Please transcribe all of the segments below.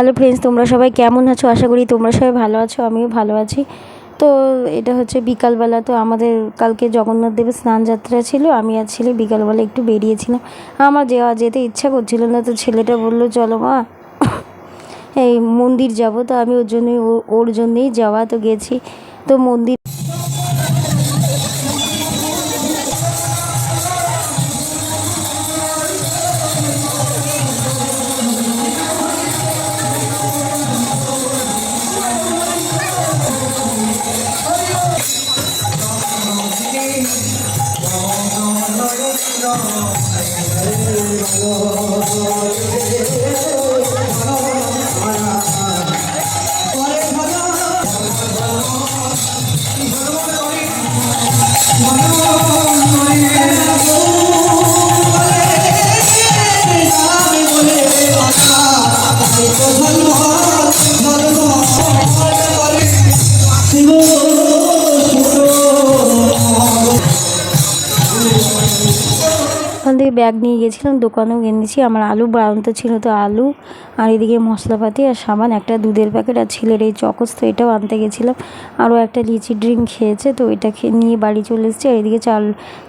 Hello friends তোমরা সবাই কেমন আছো? আশা করি তোমরা সবাই ভালো আছো, আমিও ভালো আছি। তো এটা হচ্ছে বিকালবেলা, তো আমাদের কালকে জগন্নাথ দেবের স্নান যাত্রা ছিল, আমি আর ছেলে বিকালবেলা একটু বেরিয়েছিলাম। আমার যাওয়া যেতে ইচ্ছা করছিল না, তো ছেলেটা বলল, চলো মা, এই মন্দির যাব। তো আমি ওর জন্যই ওর জন্যই যাওয়া, তো গেছি। তো মন্দির ওখান ব্যাগ নিয়ে গেছিলাম, দোকানেও কিনেছি। আমার আলু বাড়ন্ত ছিল, তো আলু আর এদিকে মশলাপাতি আর সামান একটা দুধের প্যাকেট আর ছেলের এই চকস তো এটাও আনতে গেছিলাম। আরও একটা লিচি ড্রিঙ্ক খেয়েছে, তো এটা খেয়ে নিয়ে বাড়ি চলে এসেছি। আর এদিকে চাল,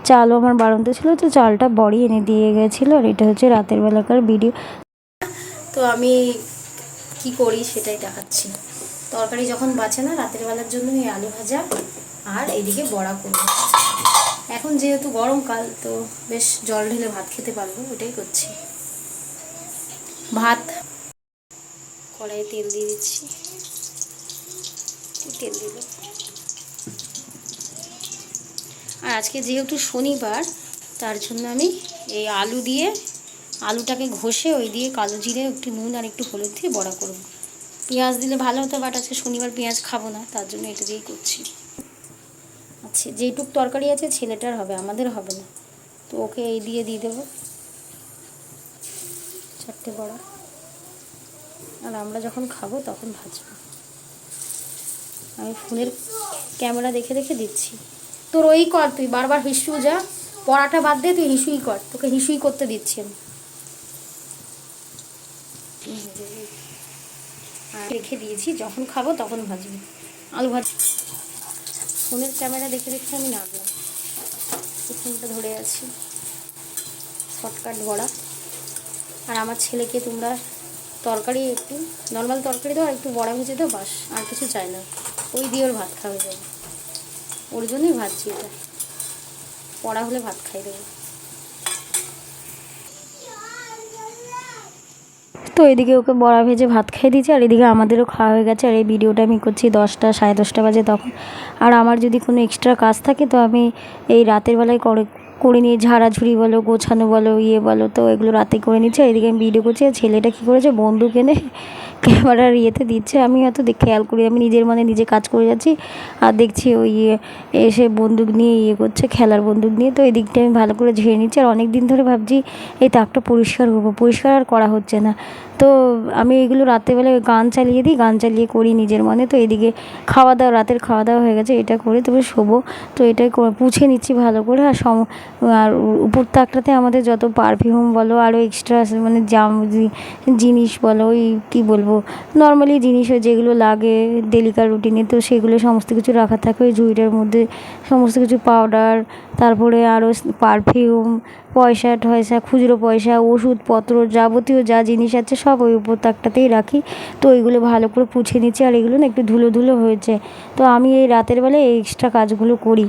চালও আমার বাড়ন্ত ছিল, তো চালটা বড়ি এনে দিয়ে গেছিল। আর এটা হচ্ছে রাতের বেলাকার ভিডিও। তো আমি কি করি সেটাই দেখাচ্ছি। তরকারি যখন বাঁচে না, রাতের বেলার জন্য এই আলু ভাজা আর এদিকে বড়া করব। এখন যেহেতু গরমকাল, তো বেশ জল ঢেলে ভাত খেতে পারব ওটাই করছি। ভাত। কড়াইয়ে তেল দিয়ে দিচ্ছি। তেল দিল আর আজকে যেহেতু শনিবার, তার জন্য আমি এই আলু দিয়ে, আলুটাকে ঘষে ওই দিয়ে কালো জিরে, একটু নুন আর একটু হলুদ দিয়ে বড়া করব। পেঁয়াজ দিলে ভালো হতো বাট আজকে শনিবার পেঁয়াজ খাব না, তার জন্য এটা দিয়েই করছি। যেইটুক তরকারি আছে ছেলেটার হবে, আমাদের হবে না। তো ওকে এই দিয়ে দিয়ে দেবো। চারটে বড়া। আর আমরা যখন খাব তখন ভাজবো। আমি ফোনের ক্যামেরা দেখে দেখে দিচ্ছি। তোর ওই কর তুই, বারবার হিসু যা, পড়াটা বাদ দে, তুই হিসুই কর। তোকে হিসুই করতে দিচ্ছি আমি। রেখে দিয়েছি, যখন খাব তখন ভাজবি। আলু ভাজ ফোনের ক্যামেরা দেখে দেখে আমি নামলাম ফোনটা ধরে আছি। শর্টকাট ভরা আর আমার ছেলেকে তোমরা তরকারি একটু নর্মাল তরকারি দাও একটু বড়া ভেজে দাও, বাস, আর কিছু চাই না। ওই দিয়ে ওর ভাত খাওয়া যাবে। ওর জন্যই ভাজছি এটা। পড়া হলে ভাত খাই দেবো। তো এদিকে ওকে বড়া ভেজে ভাত খেয়ে দিয়েছে, আর এদিকে আমাদেরও খাওয়া হয়ে গেছে। আর এই ভিডিওটা আমি করছি দশটা, সাড়ে দশটা বাজে তখন। আর আমার যদি কোনো এক্সট্রা কাজ থাকে, তো আমি এই রাতের বেলায় করে করে নিয়ে ঝাড়াঝুড়ি বলো, গোছানো বলো ইয়ে বলো, তো এগুলো রাতে করে নিচ্ছে। এদিকে আমি ভিডিও করছি, আর ছেলেটা কী করেছে, বন্দুক এনে ক্যামেরার ইয়েতে দিচ্ছে। আমি দেখ- খেয়াল করি, আমি নিজের মনে নিজে কাজ করে যাচ্ছি আর দেখছি ওই ইয়ে এসে বন্দুক নিয়ে ইয়ে করছে, খেলার বন্দুক নিয়ে। তো এই দিকটা আমি ভালো করে ঝেড়ে নিচ্ছি আর অনেক দিন ধরে ভাবছি এই তাকটা পরিষ্কার করব, পরিষ্কার আর করা হচ্ছে না। তো আমি এগুলো রাত্রেবেলায় গান চালিয়ে দিই, গান চালিয়ে করি নিজের মনে। তো এদিকে খাওয়া দাওয়া রাতের খাওয়া দাওয়া হয়ে গেছে, এটা করে তবে শোবো। তো এটাই পুছে নিচ্ছি ভালো করে আর সম আর উপর তাকটাতে আমাদের যত পারফিউম বলো আরও এক্সট্রা মানে জাম জিনিস বলো, ওই কী বলব? নর্মালি জিনিস ওই যেগুলো লাগে ডেলিকার রুটিনে তো সেগুলো সমস্ত কিছু রাখা থাকে, ওই ঝুড়িটার মধ্যে সমস্ত কিছু পাউডার তারপরে আরও পারফিউম পয়সা টয়সা, খুচরো পয়সা, ওষুধপত্র, যাবতীয় যা জিনিস আছে সব ওই উপর রাখি। তো ওইগুলো ভালো করে পুছে নিচ্ছি, আর এগুলো না একটু ধুলো ধুলো হয়েছে। তো আমি এই রাতের বেলায় এক্সট্রা কাজগুলো করি।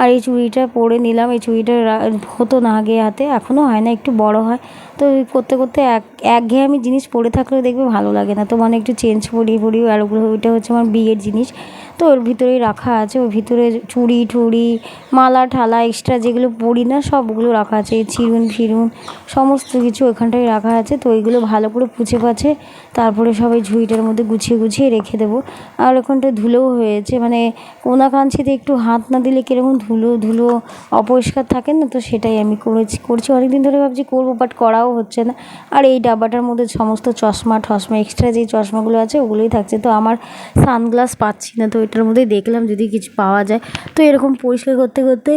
আর এই চুড়িটা পরে নিলাম, এই চুড়িটা হতো না আগে হাতে এখনও হয় না, একটু বড় হয়। তো করতে করতে এক একঘেয়েমি জিনিস পরে থাকলেও দেখবে ভালো লাগে না। তো মানে একটু চেঞ্জ পরিয়ে পরি আর ওগুলো, ওইটা হচ্ছে আমার বিয়ের জিনিস। তো ওর ভিতরেই রাখা আছে। ওর ভিতরে চুড়ি টুড়ি, মালা ঠালা এক্সট্রা যেগুলো পরি না, সবগুলো রাখা আছে। চিরুন ফিরুন, সমস্ত কিছু ওখানটায় রাখা আছে। তো ওইগুলো ভালো করে পুছে পাছে, তারপরে সবাই ঝুড়িটার মধ্যে গুছিয়ে গুছিয়ে রেখে দেবো। আর ওখানটায় ধুলোও হয়েছে মানে কোনা কাঞ্চিতে একটু হাত না দিলে কীরকম ধুলো ধুলো অপরিষ্কার থাকে না, তো সেটাই আমি করেছি, করছি। অনেকদিন ধরে ভাবছি করব বাট করাও হচ্ছে না। আর এই ডাব্বাটার মধ্যে সমস্ত চশমা, ঠশমা এক্সট্রা যেই চশমাগুলো আছে, ওগুলোই থাকছে। তো আমার সানগ্লাস পাচ্ছি না, তো এটার মধ্যে দেখলাম যদি কিছু পাওয়া যায়। তো এরকম পরিষ্কার করতে করতে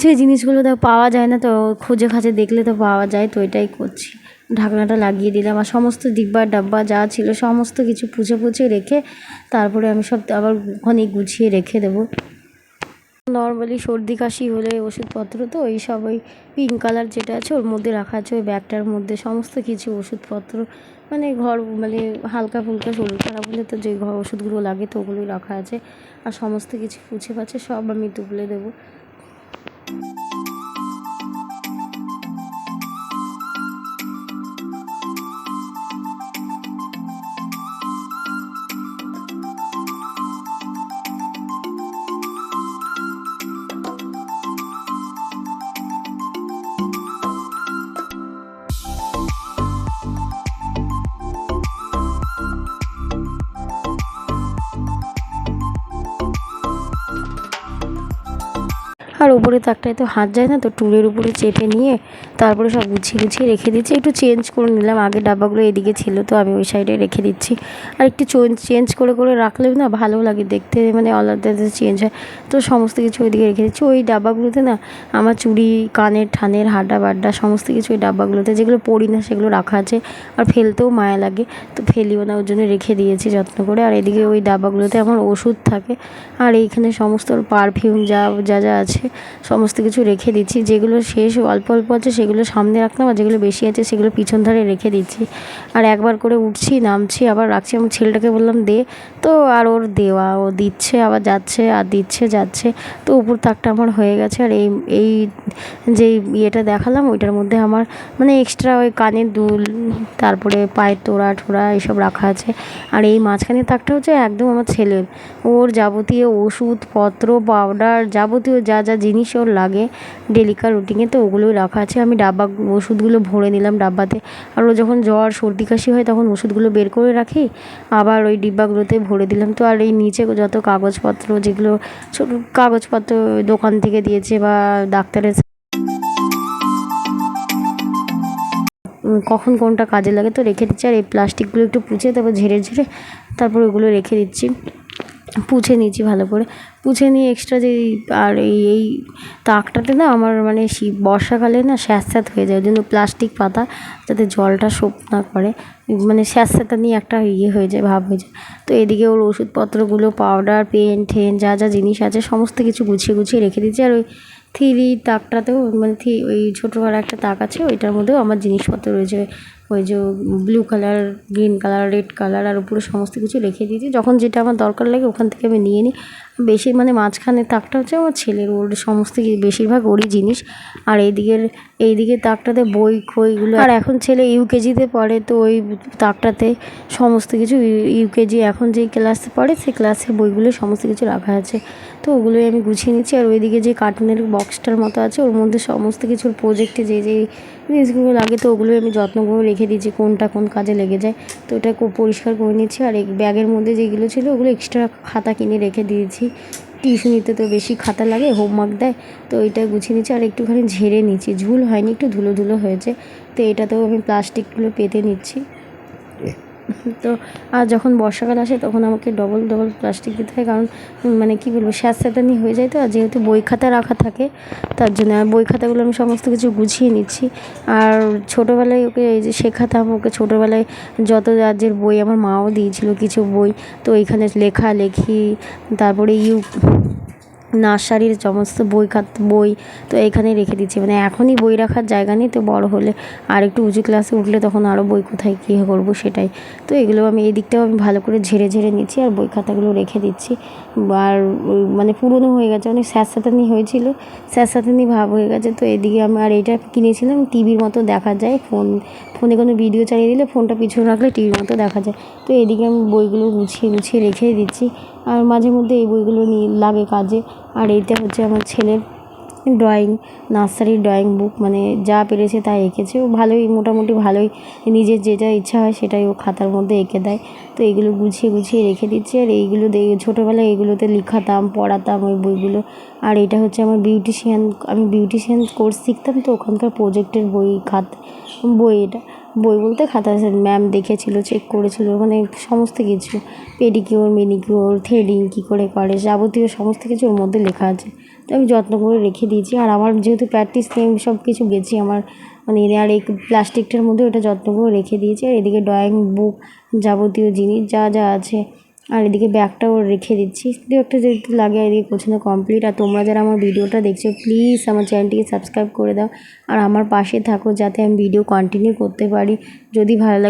যে জিনিসগুলো তো পাওয়া যায় না, তো খুঁজে খাঁজে দেখলে তো পাওয়া যায়। তো এটাই করছি। ঢাকনাটা লাগিয়ে দিলাম আর সমস্ত ডিব্বা ডাব্বা যা ছিল সমস্ত কিছু পুছে পুছে রেখে তারপরে আমি সব আবার ওখানে গুছিয়ে রেখে দেবো। নর্মালি সর্দি, কাশি হলে ওষুধপত্র তো ওই সব ওই পিঙ্ক কালার যেটা আছে ওর মধ্যে রাখা আছে, ওই ব্যাগটার মধ্যে সমস্ত কিছু ওষুধপত্র মানে ঘর মানে হালকা ফুলকা শরীর খারাপ হলে তো যে ঘর ওষুধগুলো লাগে তো ওগুলোই রাখা আছে। আর সমস্ত কিছু পুছে পাছে সব আমি তুলে দেবো। আর উপরে তাকটায় তো হাত যায় না, তো টুলের উপরে চেপে নিয়ে তারপরে সব গুছিয়ে গুছিয়ে রেখে দিচ্ছি। একটু চেঞ্জ করে নিলাম, আগে ডাব্বাগুলো এদিকে ছিল তো আমি ওই সাইডে রেখে দিচ্ছি। আর একটু চেঞ্জ চেঞ্জ করে করে রাখলে না ভালো লাগে, দেখতে মানে আলাদা চেঞ্জ হয়। তো সমস্ত কিছু ওইদিকে রেখে দিচ্ছি। ওই ডাব্বাগুলোতে না আমার চুড়ি, কানের, ঠানের হাড্ডা বাড্ডা সমস্ত কিছু ওই ডাব্বাগুলোতে যেগুলো পড়ি না সেগুলো রাখা আছে আর ফেলতেও মায়া লাগে, তো ফেলিও না, ওর জন্য রেখে দিয়েছি যত্ন করে। আর এদিকে ওই ডাব্বাগুলোতে আমার ওষুধ থাকে, আর এইখানে সমস্ত পারফিউম যা যা যা আছে সমস্ত কিছু রেখে দিচ্ছি। যেগুলো শেষ অল্প অল্প আছে, সেগুলো সামনে রাখলাম আর যেগুলো বেশি আছে, সেগুলো পিছন ধারে রেখে দিচ্ছি। আর একবার করে উঠছি, নামছি, আবার রাখছি আমার ছেলেটাকে বললাম, দে। তো আর ওর দেওয়া, ও দিচ্ছে, আবার যাচ্ছে, আর দিচ্ছে, যাচ্ছে। তো উপর তাকটা আমার হয়ে গেছে। আর এই এই যে ইয়েটা দেখালাম, ওইটার মধ্যে আমার মানে এক্সট্রা ওই কানের দুল, তারপরে পায়ের তোড়া টোড়া এসব রাখা আছে। আর এই মাঝখানে তাকটা হচ্ছে একদম আমার ছেলের। ওর যাবতীয় ওষুধপত্র পাউডার যাবতীয় যা যা জিনিস ওর লাগে, ডেলিকার রুটিনে, তো ওগুলোই রাখা আছে। আমি ডাব্বা ওষুধগুলো ভরে নিলাম ডাব্বাতে। আর ও যখন জ্বর, সর্দি, কাশি হয়, তখন ওষুধগুলো বের করে রাখি। আবার ওই ডিব্বাগুলোতে ভরে দিলাম। তো আর এই নিচে যত কাগজপত্র, যেগুলো ছোটো কাগজপত্র দোকান থেকে দিয়েছে বা ডাক্তারের কখন কোনটা কাজে লাগে, তো রেখে দিচ্ছি। আর এই প্লাস্টিকগুলো একটু পুছে, তারপর ঝেড়ে ঝেড়ে তারপর ওগুলো রেখে দিচ্ছি। পুছে নিয়েছি ভালো করে। পুছে নিয়ে এক্সট্রা যে আর এই এই তাকটাতে না আমার মানে শীত বর্ষাকালে না স্যাঁতস্যাঁত হয়ে যায়, ওই জন্য প্লাস্টিক পাতা যাতে জলটা সোপ না করে মানে স্যাঁতস্যাঁতা নিয়ে একটা ইয়ে হয়ে যায়, ভাব হয়ে যায়। তো এদিকে ওর ওষুধপত্রগুলো পাউডার পেন ঠেন, যা যা জিনিস আছে, সমস্ত কিছু গুছিয়ে গুছিয়ে রেখে দিচ্ছি আর ওই থ্রি তাকটাতেও মানে থ্রি ওই ছোটো একটা তাক আছে, ওইটার মধ্যেও আমার জিনিসপত্র রয়েছে। ওই যে blue colour green colour red colour আর উপরে সমস্ত কিছু রেখে দিয়েছি। যখন যেটা আমার দরকার লাগে ওখান থেকে আমি নিয়ে নিই। বেশি মানে মাঝখানে তাকটা হচ্ছে আমার ছেলের, ওর সমস্ত বেশিরভাগ ওরই জিনিস। আর এইদিকের এইদিকে তাকটাতে বই খইগুলো আর এখন ছেলে ইউকেজিতে পড়ে, তো ওই তাকটাতে সমস্ত কিছু ইউকেজি এখন যেই ক্লাসে পড়ে, সেই ক্লাসের বইগুলো সমস্ত কিছু রাখা আছে। তো ওগুলোই আমি গুছিয়ে নিচ্ছি। আর ওইদিকে যে কার্টুনের বক্সটার মতো আছে, ওর মধ্যে সমস্ত কিছুর প্রোজেক্টে যে যে জিনিসগুলো লাগে তো ওগুলোই আমি যত্ন করে রেখে দিয়েছি, কোনটা কোন কাজে লেগে যায়। তো ওটা পরিষ্কার করে নিয়েছি। আর এই ব্যাগের মধ্যে যেগুলো ছিল, ওগুলো এক্সট্রা খাতা কিনে রেখে দিয়েছি। টিউশনিতে তো বেশি খাতা লাগে, হোমওয়ার্ক দেয়। তো এটা গুছিয়ে নিচ্ছি আর একটুখানি ঝেড়ে নিচ্ছি ঝুল হয়নি, একটু ধুলো ধুলো হয়েছে। তো এটাতেও আমি প্লাস্টিকগুলো পেতে নিচ্ছি। আর যখন বর্ষাকাল আসে তখন আমাকে ডবল ডবল প্লাস্টিক দিতে হয়। কারণ মানে কী বলব, স্যাঁতস্যাঁতানি হয়ে যায় তো, আর যেহেতু বই খাতা রাখা থাকে, তার জন্য আর বই খাতাগুলো আমি সমস্ত কিছু গুছিয়ে নিচ্ছি। আর ছোটোবেলায় ওকে এই যে শেখাতাম, ওকে ছোটোবেলায় যত রাজ্যের বই আমার মাও দিয়েছিল কিছু বই, তো এইখানে লেখালেখি তারপরে ইউ নার্সারির সমস্ত বই খাত, বই তো এখানে রেখে দিচ্ছি। মানে এখনই বই রাখার জায়গা নেই, তো বড় হলে আর একটু উঁচু ক্লাসে উঠলে তখন আরও বই কোথায় কী করব সেটাই। তো এগুলো আমি, এই দিকটাও আমি ভালো করে ঝেড়ে ঝেড়ে নিচ্ছি আর বই খাতাগুলো রেখে দিচ্ছি। আর মানে পুরনো হয়ে গেছে, অনেক স্যাঁতস্যাঁতানি হয়েছিল স্যাঁতস্যাঁতানি ভাব হয়ে গেছে। তো এদিকে আমি আর এইটা কিনেছিলাম টিভির মতো দেখা যায়, ফোন, ফোনে কোনো ভিডিও চালিয়ে দিলে ফোনটা পিছনে রাখলে টিভির মতো দেখা যায়। তো এদিকে আমি বইগুলো গুছিয়ে গুছিয়ে রেখে দিচ্ছি। আর মাঝে মধ্যে এই বইগুলো নিয়ে লাগে কাজে আর এইটা হচ্ছে আমার ছেলের ড্রয়িং নার্সারির ড্রয়িং বুক মানে যা পেরেছে তাই এঁকেছে। ও ভালোই, মোটামুটি ভালোই। নিজের যেটা ইচ্ছা হয় সেটাই ও খাতার মধ্যে এঁকে দেয়। তো এইগুলো গুছিয়ে গুছিয়ে রেখে দিচ্ছি। আর এইগুলো ছোটোবেলায় এগুলোতে লিখাতাম, পড়াতাম ওই বইগুলো। আর এটা হচ্ছে আমার বিউটিশিয়ান আমি বিউটিশিয়ান কোর্স শিখতাম তো, ওখানকার প্রোজেক্টের বই, খাত, বই এটা। বই বলতে খাতা ম্যাম দেখেছিলো চেক করেছিলো মানে সমস্ত কিছু পেডিকিওর মেনিকিওর থ্রেডিং কী করে করে, যাবতীয় সমস্ত কিছু ওর মধ্যে লেখা আছে। তো আমি যত্ন করে রেখে দিয়েছি, আর আমার যেহেতু প্র্যাকটিস নেই আমি সব কিছু গেছি, আমার মানে আর এক প্লাস্টিকটার মধ্যে ওটা যত্ন করে রেখে দিয়েছি, আর এদিকে ড্রয়িং বুক যাবতীয় জিনিস যা যা আছে আর এদিকে ব্যাগটাও রেখে দিচ্ছি। দু একটা যদি লাগে, এদিকে পছন্দ কমপ্লিট আর তোমরা যারা আমার ভিডিওটা দেখছ প্লিজ আমার চ্যানেলটিকে সাবস্ক্রাইব করে দাও। আর আমার পাশে থাকো, যাতে আমি ভিডিও কন্টিনিউ করতে পারি। যদি ভালো লাগে